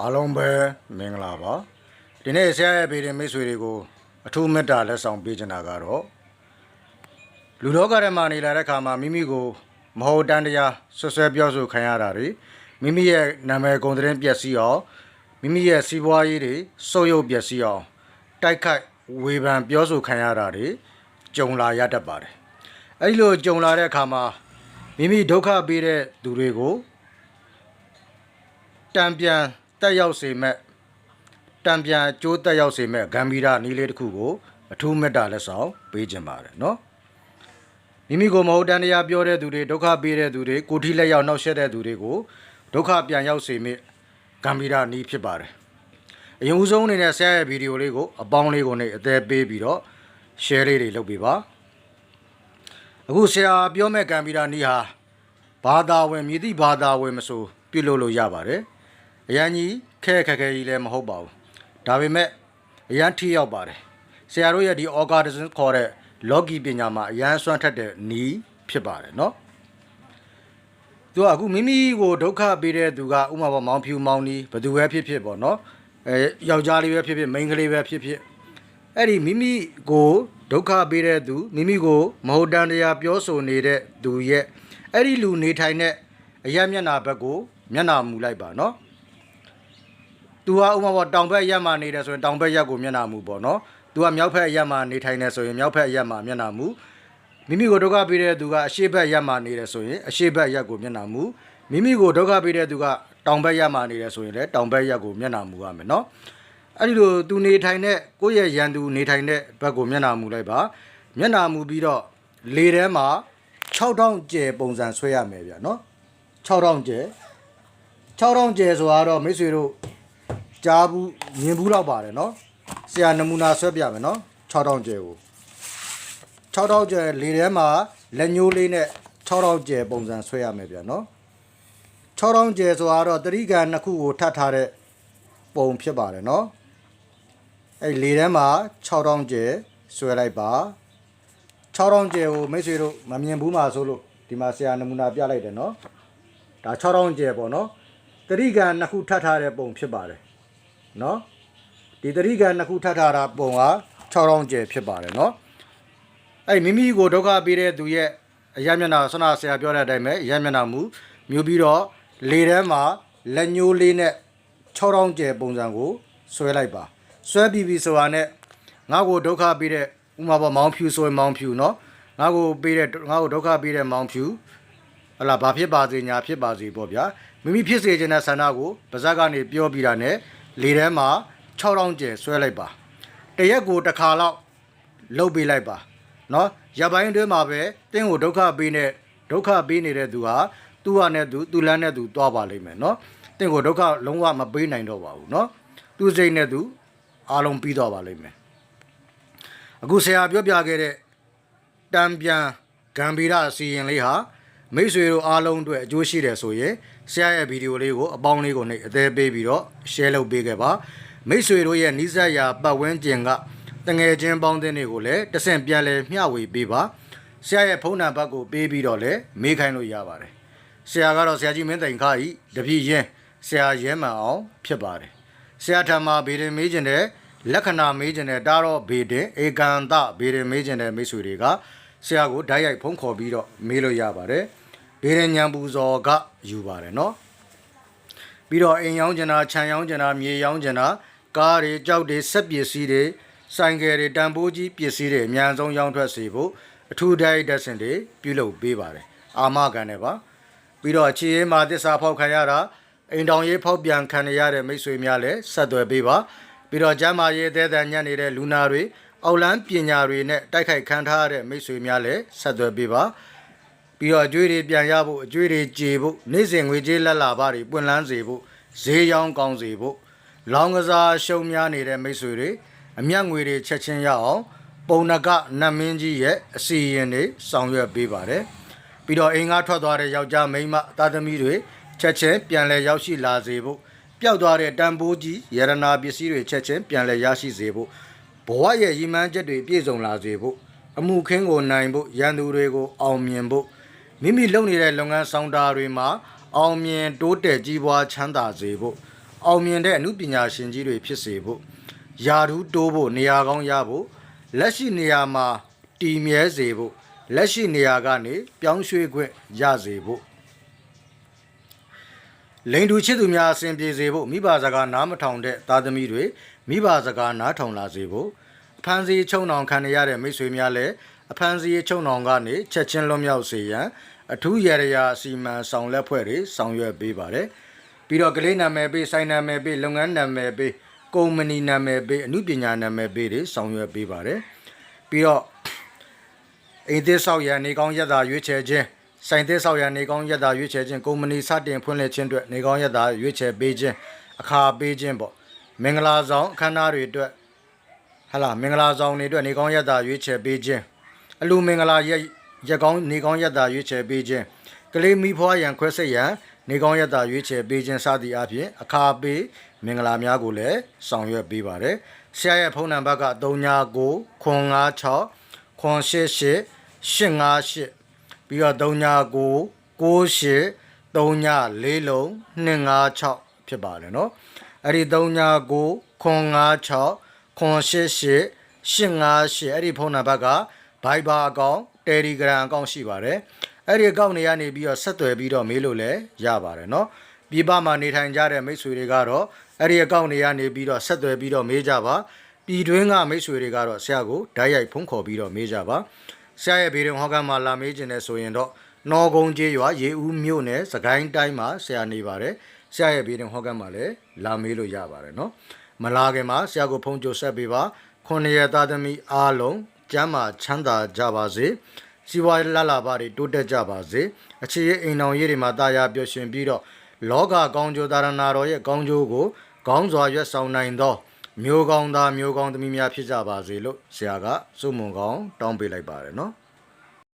အားလုံးပဲမင်္ဂလာပါဒီနေ့ဆရာရဲ့ဗီဒီမိတ်ဆွေတွေကိုအထူးမေတ္တာလက်ဆောင်ပေးချင်တာကတော့လူလောကထဲမှာနေလာတဲ့ခါမှာမိမိကိုမဟုတ်တန်တရားဆွဆွဲပြောဆိုခံရတာတွေမိမိရဲ့နာမည်ဂုဏ်သတင်းပျက်စီးအောင်မိမိရဲ့စီးပွားရေးတွေဆုပ်ယုပ်ပျက်စီးအောင်တိုက်ခိုက်ဝေဖန်ပြောဆိုခံရတာတွေကြုံလာရတတ်ပါတယ်အဲဒီလိုကြုံလာတဲ့အခါမှာမိမိဒုက္ခပေးတဲ့သူတွေကိုတံပြန် တက်ရောက်စေမဲ့တံပြန်အကျိုးတက်ရောက်စေမဲ့ဂမ်ဘီရာနီးလေးတစ်ခုကိုအထူးမေတ္တာလက်ဆောင်ပေးခြင်းပါတယ်နော်မိမိကိုမဟုတ်တန်တရားပြောတဲ့သူတွေဒုက္ခပေးတဲ့သူတွေကိုထိလက်ရောက်နှောက်ယှက်တဲ့သူတွေကိုဒုက္ခပြန်ရောက်စေမဲ့ဂမ်ဘီရာနီးဖြစ်ပါတယ်အရင်ဦးဆုံးအနေနဲ့ဆရာရဲ့ဗီဒီယိုလေးကိုအပေါင်းလေးကိုနေအသေးပေးပြီးတော့ share လေးတွေလုပ်ပေးပါအခုဆရာပြောမဲ့ဂမ်ဘီရာနီးဟာဘာသာဝင်မြည်သည့်ဘာသာဝင်မဆိုပြုလုပ်လို့ရပါတယ် အရန်ကြီးခဲခက်ခဲကြီးလည်းမဟုတ်ပါဘူးဒါပေမဲ့အရန်ထိရောက်ပါတယ်ဆရာတို့ရဲ့ဒီ organism ခေါ်တဲ့ logi ပညာမှာအရန်ဆွမ်းထက်တဲ့နီးဖြစ်ပါတယ်เนาะသူကအခုမိမိကိုဒုက္ခပေးတဲ့သူကဥမာပေါ်မောင်ဖြူမောင်နီးဘယ်သူပဲဖြစ်ဖြစ်ပေါ့เนาะအဲယောက်ျားလေးပဲဖြစ်ဖြစ်မိန်းကလေးပဲဖြစ်ဖြစ်အဲ့ဒီမိမိကိုဒုက္ခပေးတဲ့သူမိမိကိုမဟုတ်တန်တရားပြောဆိုနေတဲ့သူရဲ့အဲ့ဒီလူနေထိုင်တဲ့အရမျက်နာဘက်ကိုမျက်နာမူလိုက်ပါเนาะ သူကဥမာပေါ့တောင်ဘက်ရက်မှာနေတယ်ဆိုရင်တောင်ဘက်ရက်ကိုမျက်နှာမူပေါ့နော်သူကမြောက်ဘက်ရက်မှာနေထိုင်နေဆိုရင်မြောက်ဘက်ရက်မှာမျက်နှာမူမိမိကိုဒုက္ခပေးတဲ့သူကအရှေ့ဘက်ရက်မှာနေတယ်ဆိုရင်အရှေ့ဘက်ရက်ကိုမျက်နှာမူမိမိကိုဒုက္ခပေးတဲ့သူကတောင်ဘက်ရက်မှာနေတယ်ဆိုရင်လည်းတောင်ဘက်ရက်ကိုမျက်နှာမူရမယ်နော်အဲ့ဒီလိုသူနေထိုင်တဲ့ကိုယ့်ရဲ့ရန်သူနေထိုင်တဲ့ဘက်ကိုမျက်နှာမူလိုက်ပါမျက်နှာမူပြီးတော့လေထဲမှာ6000ကျယ်ပုံစံဆွဲရမယ်ဗျာနော်6000ကျယ်6000ကျယ်ဆိုတော့မိတ်ဆွေတို့ ကြားဘူးမြင်ဘူးတော့ပါတယ်နော်ဆရာနမူနာဆွဲပြမယ်နော်6000ကျဲကို6000ကျဲလေထဲမှာလက်ညှိုးလေးနဲ့6000ကျဲပုံစံဆွဲရမယ်ဗျာနော်6000ကျဲဆိုတော့တတိကံနှစ်ခုကိုထပ်ထားတဲ့ပုံဖြစ်ပါတယ်နော်အဲ့လေထဲမှာ6000ကျဲဆွဲလိုက်ပါ6000ကျဲကိုမိတ်ဆွေတို့မမြင်ဘူးမှာဆိုလို့ဒီမှာဆရာနမူနာပြလိုက်တယ်နော်ဒါ6000ကျဲပေါ့နော်တတိကံနှစ်ခုထပ်ထားတဲ့ပုံဖြစ်ပါတယ် နော်ဒီတတိကနှစ်ခုထပ်ထားတာပုံက6000ကျယ်ဖြစ်ပါတယ်နော်အဲ့မိမိကိုဒုက္ခပေးတဲ့သူရဲ့အယမျက်နှာဆနာဆရာပြောတဲ့အတိုင်းပဲအယမျက်နှာမူမျိုးပြီးတော့လေထဲမှာလက်ညိုးလေးနဲ့6000ကျယ်ပုံစံကိုဆွဲလိုက်ပါဆွဲပြီးပြီဆိုတာနဲ့ငါ့ကိုဒုက္ခပေးတဲ့ဥမာပေါ်မောင်းဖြူဆိုရင်မောင်းဖြူနော်ငါ့ကိုပေးတဲ့ငါ့ကိုဒုက္ခပေးတဲ့မောင်းဖြူဟလာဘာဖြစ်ပါစေညာဖြစ်ပါစေပေါ့ဗျာမိမိဖြစ်စေခြင်းတဲ့ဆန္ဒကိုပါဇက်ကနေပြောပြီးတာနဲ့ လေထဲမှာ6000ကျယ်ဆွဲလိုက်ပါတရက်ကိုတစ်ခါလောက်လှုပ်ပေးလိုက်ပါနော်ရပိုင်းတွင်းမှာပဲတင်းကိုဒုက္ခပေးနေဒုက္ခပေးနေတဲ့သူဟာသူ့ဟာနဲ့သူသူ့လန်းနဲ့သူသွားပါလိမ့်မယ်နော်တင်းကိုဒုက္ခလုံးဝမပေးနိုင်တော့ပါဘူးနော်သူ့စိတ်နဲ့သူအားလုံးပြီးသွားပါလိမ့်မယ်အခုဆရာပြောပြခဲ့တဲ့တံပြန်ဂမ်ဘီရအစီရင်လေးဟာ မိတ်ဆွေတို့အားလုံးအတွက်အကျိုးရှိတယ်ဆိုရင်ဆရာရဲ့ဗီဒီယိုလေးကိုအပေါင်းလေးကိုနှိပ်အသေးပေးပြီးတော့ share လုပ်ပေးခဲ့ပါမိတ်ဆွေတို့ရဲ့နီးစပ်ရာပတ်ဝန်းကျင်ကတငယ်ချင်းပေါင်းတဲ့တွေကိုလည်းတဆင့်ပြန်လဲမျှဝေပေးပါဆရာရဲ့ဖုန်းနံပါတ်ကိုပေးပြီးတော့လည်းမေးခိုင်းလို့ရပါတယ်ဆရာကတော့ဆရာကြီးမင်းတိုင်ခါဤတပြည့်ရင်ဆရာရဲမှန်အောင်ဖြစ်ပါတယ်ဆရာထံမှာဗေဒင်မေးခြင်းတဲ့လက္ခဏာမေးခြင်းတဲ့တားတော့ဗေဒင်ဧကန်တဗေဒင်မေးခြင်းတဲ့မိတ်ဆွေတွေက ဆရာကိုဓာတ်ရိုက်ဖုန်းခေါ်ပြီးတော့မေးလို့ရပါတယ်ဗေဒင်ညံပူဇော်ကယူပါတယ်နော်ပြီးတော့အိမ်ရောင်းကျင်တာခြံရောင်းကျင်တာမြေရောင်းကျင်တာကားတွေကြောက်တွေစက်ပစ္စည်းတွေဆိုင်ကယ်တွေတန်ဖိုးကြီးပစ္စည်းတွေအများဆုံးရောင်းထွက်စေဖို့အထူးတိုက်တက်စင်တွေပြုလုပ်ပေးပါတယ်အာမခံတယ်ပါပြီးတော့ခြေရင်းမှာတစ္ဆာဖောက်ခံရတာအိမ်တောင်ရေးဖောက်ပြန်ခံရတဲ့မိတ်ဆွေများလည်းဆက်သွယ်ပေးပါပြီးတော့ကျမ်းမာရေးအသေးသေးညံ့နေတဲ့လူနာတွေ အောက်လန်းပညာတွေနဲ့တိုက်ခိုက်ခံထားရတဲ့မိတ်ဆွေများလည်းဆက်သွယ်ပေးပါပြီးတော့အကျွေးတွေပြန်ရဖို့အကျွေးတွေကြေဖို့နေ့စဉ်ငွေကြေးလက်လာပါတွေပွင့်လန်းစေဖို့ဈေးရောင်းကောင်းစေဖို့လောင်းကစားရှုံများနေတဲ့မိတ်ဆွေတွေအမျက်ငွေတွေချက်ချင်းရအောင်ပုံနကနတ်မင်းကြီးရဲ့အစီရင်တွေဆောင်ရွက်ပေးပါတယ်ပြီးတော့အိမ်ကထွက်သွားတဲ့ယောက်ျားမိန်းမသားသမီးတွေချက်ချင်းပြန်လည်ရောက်ရှိလာစေဖို့ပျောက်သွားတဲ့တန်ဖိုးကြီးရတနာပစ္စည်းတွေချက်ချင်းပြန်လည်ရရှိစေဖို့ ဘဝရဲ့ရည်မှန်းချက်တွေပြည့်စုံလာစေဖို့အမှုခင်းကိုနိုင်ဖို့ရန်သူတွေကိုအောင်မြင်ဖို့မိမိလုပ်နေတဲ့လုပ်ငန်းဆောင်တာတွေမှာအောင်မြင်တိုးတက်ကြီးပွားချမ်းသာစေဖို့အောင်မြင်တဲ့အမှုပညာရှင်ကြီးတွေဖြစ်စေဖို့ယာဓုတိုးဖို့နေရာကောင်းရဖို့လက်ရှိနေရာမှာတည်မြဲစေဖို့လက်ရှိနေရာကနေပြောင်းရွှေ့ခွင့်ရစေဖို့ လိန်တူချစ်သူများအစဉ်ပြေစေဖို့မိဘစကားနားမထောင်တဲ့သားသမီးတွေမိဘစကားနားထောင်လာစေဖို့အဖန်စီချုံနှောင်ခံရတဲ့မိတ်ဆွေများလည်းအဖန်စီချုံနှောင်ကနေချက်ချင်းလွတ်မြောက်စေရန်အထူးရရရာအစီမံဆောင်လက်ဖွဲ့တွေဆောင်ရွက်ပေးပါတယ်ပြီးတော့ကလေးနာမည်ပေးဆိုင်နာမည်ပေးလုပ်ငန်းနာမည်ပေးကုမ္ပဏီနာမည်ပေးအမှုပညာနာမည်ပေးတွေဆောင်ရွက်ပေးပါတယ်ပြီးတော့အိမ်သစ်ဆောက်ရန်နေကောင်းရက်တာရွေးချယ်ခြင်း စိုင်သစ်ဆောက်ရန်နေကောင်းရက်တာရွေးချယ်ခြင်းကုမ္ပဏီစတင်ဖွင့်လှစ်ခြင်းအတွက်နေကောင်းရက်တာရွေးချယ်ပေးခြင်းအခါပေးခြင်းပေါ့မင်္ဂလာဆောင်အခမ်းအနားတွေအတွက်ဟလာမင်္ဂလာဆောင်တွေအတွက်နေကောင်းရက်တာရွေးချယ်ပေးခြင်းအလူမင်္ဂလာရက်ရက်ကောင်းနေကောင်းရက်တာရွေးချယ်ပေးခြင်းကလေးမိဖွားရန်ခွဲစိတ်ရန်နေကောင်းရက်တာရွေးချယ်ပေးခြင်းစသည့်အပြင်အခါပေးမင်္ဂလာများကိုလည်းဆောင်ရွက်ပေးပါတယ်ဆရာရဲ့ဖုန်းနံပါတ်က39 956 988 858 ပြီးတော့39 98 38လုံး256ဖြစ်ပါတယ်เนาะအဲ့ဒီ39 956 988 858အဲ့ဒီဖုန်းနံပါတ်က Viber အကောင့် Telegram အကောင့်ရှိပါတယ်အဲ့ဒီအကောင့်တွေကနေပြီးတော့ဆက်သွယ်ပြီးတော့မေးလို့လည်းရပါတယ်เนาะပြည်ပမှာနေထိုင်ကြတဲ့မိတ်ဆွေတွေကတော့အဲ့ဒီအကောင့်တွေကနေပြီးတော့ဆက်သွယ်ပြီးတော့မေးကြပါပြည်တွင်းကမိတ်ဆွေတွေကတော့ဆရာကိုဓာတ်ရိုက်ဖုန်းခေါ်ပြီးတော့မေးကြပါဆ ရှားရဲ့ဗီဒီယိုဟောကမှာလာမေးခြင်းနဲ့ဆိုရင်တော့နော်ကုံကျေးရွာရေဦးမြို့နယ်စကိုင်းတိုင်းမှာဆရာနေပါတယ်ဆရာရဲ့ဗီဒီယိုဟောကမှာလည်းလာမေးလို့ရပါတယ်နော်မလာခင်မှာဆရာကိုဖုန်းကြိုဆက်ပေးပါခွန်ရသားသမီးအားလုံးကျမ်းမာချမ်းသာကြပါစေစီဝါလလာပါတွေတိုးတက်ကြပါစေအခြေရအိမ်တော်ရေးတွေမှာတာယာပျော်ရွှင်ပြီးတော့လောကကောင်းကျိုးသာရဏာတော်ရဲ့ကောင်းကျိုးကိုကောင်းစွာရွတ်ဆောင်နိုင်သော မျိုးကောင်းသားမျိုးကောင်းသမီးများဖြစ်ကြပါစေလို့ဆရာကစုမုံကောင်းတောင်းပေးလိုက်ပါတယ်နော်